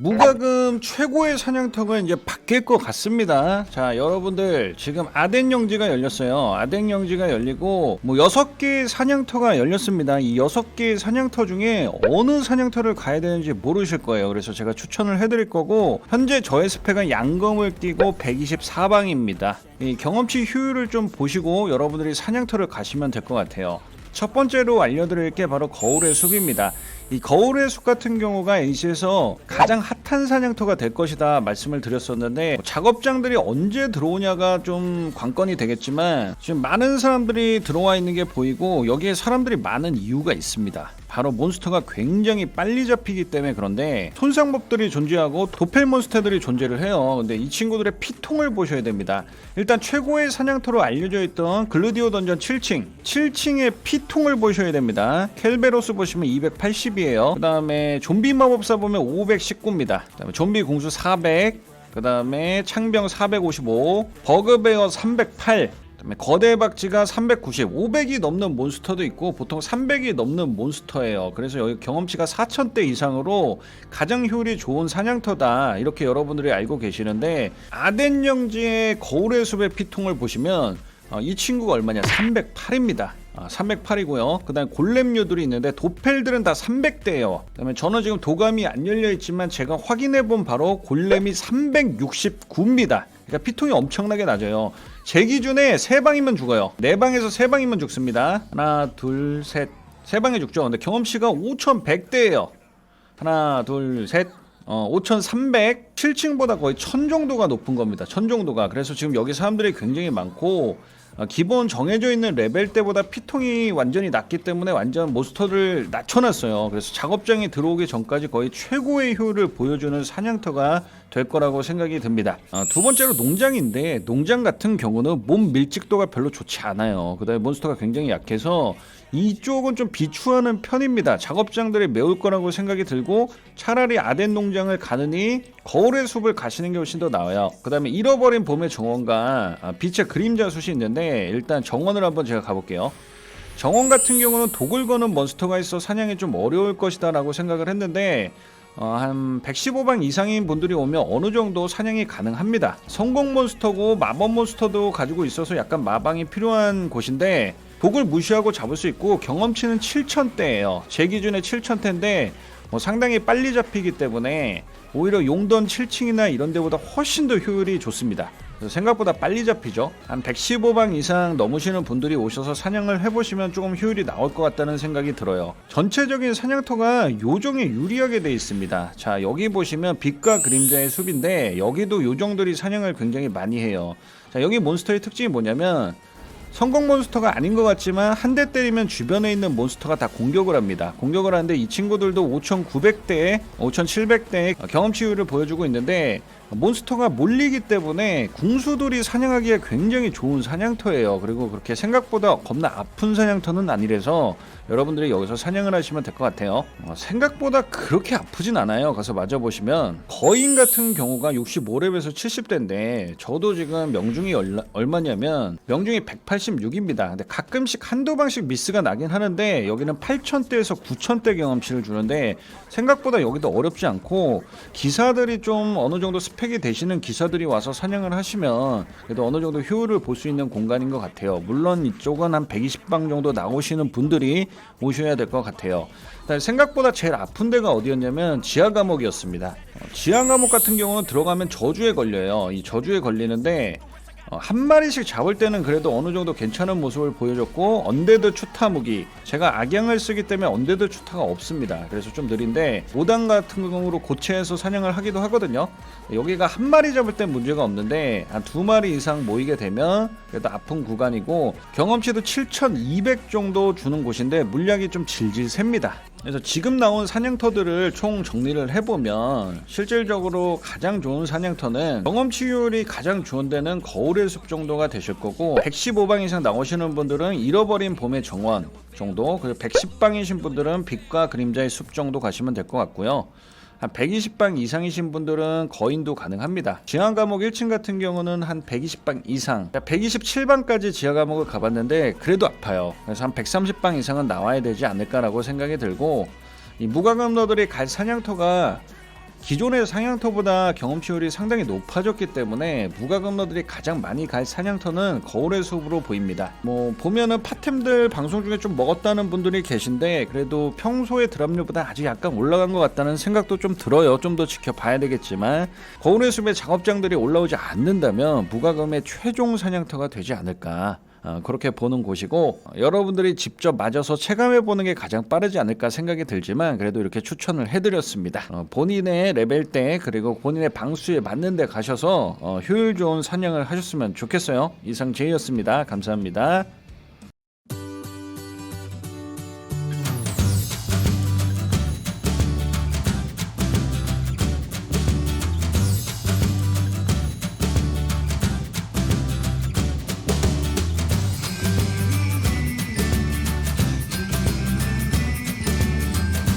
무과금 최고의 사냥터가 이제 바뀔 것 같습니다. 자, 여러분들 지금 아덴 영지가 열렸어요. 아덴 영지가 열리고 뭐 여섯 개의 사냥터가 열렸습니다. 이 여섯 개의 사냥터 중에 어느 사냥터를 가야 되는지 모르실 거예요. 그래서 제가 추천을 해드릴 거고 현재 저의 스펙은 양검을 띄고 124방입니다. 이 경험치 효율을 좀 보시고 여러분들이 사냥터를 가시면 될 것 같아요. 첫 번째로 알려드릴 게 바로 거울의 숲입니다. 이 거울의 숲 같은 경우가 NC에서 가장 핫한 사냥터가 될 것이다 말씀을 드렸었는데 작업장들이 언제 들어오냐가 좀 관건이 되겠지만 지금 많은 사람들이 들어와 있는 게 보이고 여기에 사람들이 많은 이유가 있습니다. 바로 몬스터가 굉장히 빨리 잡히기 때문에 그런데 손상법들이 존재하고 도펠 몬스터들이 존재를 해요. 근데 이 친구들의 피통을 보셔야 됩니다. 일단 최고의 사냥터로 알려져 있던 글루디오 던전 7층, 7층의 피통을 보셔야 됩니다. 켈베로스 보시면 280 이에요. 그 다음에 좀비 마법사 보면 519입니다. 그 다음에 좀비 공수 400, 그 다음에 창병 455, 버그베어 308, 그다음에 거대 박쥐가 390, 500이 넘는 몬스터도 있고 보통 300이 넘는 몬스터예요. 그래서 여기 경험치가 4,000대 이상으로 가장 효율이 좋은 사냥터다 이렇게 여러분들이 알고 계시는데 아덴 영지의 거울의 숲의 피통을 보시면 어, 이 친구가 얼마냐? 308입니다. 아, 308이고요. 그다음 골렘류들이 있는데 도펠들은 다 300대예요. 그다음에 저는 지금 도감이 안 열려 있지만 제가 확인해 본 바로 골렘이 369입니다. 그러니까 피통이 엄청나게 낮아요. 제 기준에 세 방이면 죽어요. 네 방에서 세 방이면 죽습니다. 하나, 둘, 셋. 세 방에 죽죠. 근데 경험치가 5,100대예요. 하나, 둘, 셋. 어, 5,300, 7층보다 거의 1000 정도가 높은 겁니다. 1000 정도가. 그래서 지금 여기 사람들이 굉장히 많고 어, 기본 정해져 있는 레벨 때보다 피통이 완전히 낮기 때문에 완전 몬스터를 낮춰놨어요. 그래서 작업장에 들어오기 전까지 거의 최고의 효율을 보여주는 사냥터가 될 거라고 생각이 듭니다. 어, 두 번째로 농장인데 농장 같은 경우는 몸 밀집도가 별로 좋지 않아요. 그다음에 몬스터가 굉장히 약해서 이쪽은 좀 비추하는 편입니다. 작업장들이 매울 거라고 생각이 들고 차라리 아덴 농장을 가느니 거울의 숲을 가시는 게 훨씬 더 나아요. 그 다음에 잃어버린 봄의 정원과 아, 빛의 그림자 숲이 있는데 일단 정원을 한번 제가 가볼게요. 정원 같은 경우는 독을 거는 몬스터가 있어 사냥이 좀 어려울 것이다 라고 생각을 했는데 어, 한 115방 이상인 분들이 오면 어느 정도 사냥이 가능합니다. 성공 몬스터고 마법 몬스터도 가지고 있어서 약간 마방이 필요한 곳인데 독을 무시하고 잡을 수 있고 경험치는 7,000대예요. 제 기준에 7,000대인데 뭐 상당히 빨리 잡히기 때문에 오히려 용던 7층이나 이런 데보다 훨씬 더 효율이 좋습니다. 생각보다 빨리 잡히죠. 한 115방 이상 넘으시는 분들이 오셔서 사냥을 해보시면 조금 효율이 나올 것 같다는 생각이 들어요. 전체적인 사냥터가 요정에 유리하게 되어 있습니다. 자 여기 보시면 빛과 그림자의 숲인데 여기도 요정들이 사냥을 굉장히 많이 해요. 자 여기 몬스터의 특징이 뭐냐면 성공 몬스터가 아닌 것 같지만 한 대 때리면 주변에 있는 몬스터가 다 공격을 합니다. 공격을 하는데 이 친구들도 5,900대에 5,700대의 경험치율을 보여주고 있는데 몬스터가 몰리기 때문에 궁수들이 사냥하기에 굉장히 좋은 사냥터예요. 그리고 그렇게 생각보다 겁나 아픈 사냥터는 아니라서 여러분들이 여기서 사냥을 하시면 될 것 같아요. 어, 생각보다 그렇게 아프진 않아요. 가서 맞아보시면 거인 같은 경우가 65렙에서 70대인데 저도 지금 명중이 얼마, 얼마냐면 명중이 186입니다. 근데 가끔씩 한두 방씩 미스가 나긴 하는데 여기는 8,000대에서 9,000대 경험치를 주는데 생각보다 여기도 어렵지 않고 기사들이 좀 어느 정도 스 펙이 되시는 기사들이 와서 사냥을 하시면 그래도 어느 정도 효율을 볼 수 있는 공간인 것 같아요. 물론 이쪽은 한 120방 정도 나오시는 분들이 오셔야 될 것 같아요. 생각보다 제일 아픈 데가 어디였냐면 지하 감옥이었습니다. 어, 지하 감옥 같은 경우는 들어가면 저주에 걸려요. 이 저주에 걸리는데 어, 한 마리씩 잡을 때는 그래도 어느 정도 괜찮은 모습을 보여줬고 언데드 추타 무기. 제가 악양을 쓰기 때문에 언데드 추타가 없습니다. 그래서 좀 느린데 5단 같은 경우로 고체해서 사냥을 하기도 하거든요. 여기가 한 마리 잡을 땐 문제가 없는데 한 두 마리 이상 모이게 되면 그래도 아픈 구간이고 경험치도 7200 정도 주는 곳인데 물약이 좀 질질 셉니다 그래서 지금 나온 사냥터들을 총 정리를 해보면 실질적으로 가장 좋은 사냥터는 경험치율이 가장 좋은 데는 거울의 숲 정도가 되실 거고 115방 이상 나오시는 분들은 잃어버린 봄의 정원 정도 그리고 110방이신 분들은 빛과 그림자의 숲 정도 가시면 될 것 같고요 한 120방 이상이신 분들은 거인도 가능합니다. 지하 감옥 1층 같은 경우는 한 120방 이상, 127방까지 지하 감옥을 가봤는데 그래도 아파요. 그래서 한 130방 이상은 나와야 되지 않을까라고 생각이 들고 이 무과금러들이 갈 사냥터가 기존의 사냥터보다 경험치율이 상당히 높아졌기 때문에 무과금러들이 가장 많이 갈 사냥터는 거울의 숲으로 보입니다. 뭐 보면은 파템들 방송 중에 좀 먹었다는 분들이 계신데 그래도 평소의 드랍률보다 아직 약간 올라간 것 같다는 생각도 좀 들어요. 좀 더 지켜봐야 되겠지만 거울의 숲의 작업장들이 올라오지 않는다면 무과금의 최종 사냥터가 되지 않을까. 어, 그렇게 보는 곳이고 어, 여러분들이 직접 맞아서 체감해 보는 게 가장 빠르지 않을까 생각이 들지만 그래도 이렇게 추천을 해드렸습니다. 어, 본인의 레벨대 그리고 본인의 방수에 맞는 데 가셔서 어, 효율 좋은 사냥을 하셨으면 좋겠어요. 이상 제이였습니다. 감사합니다.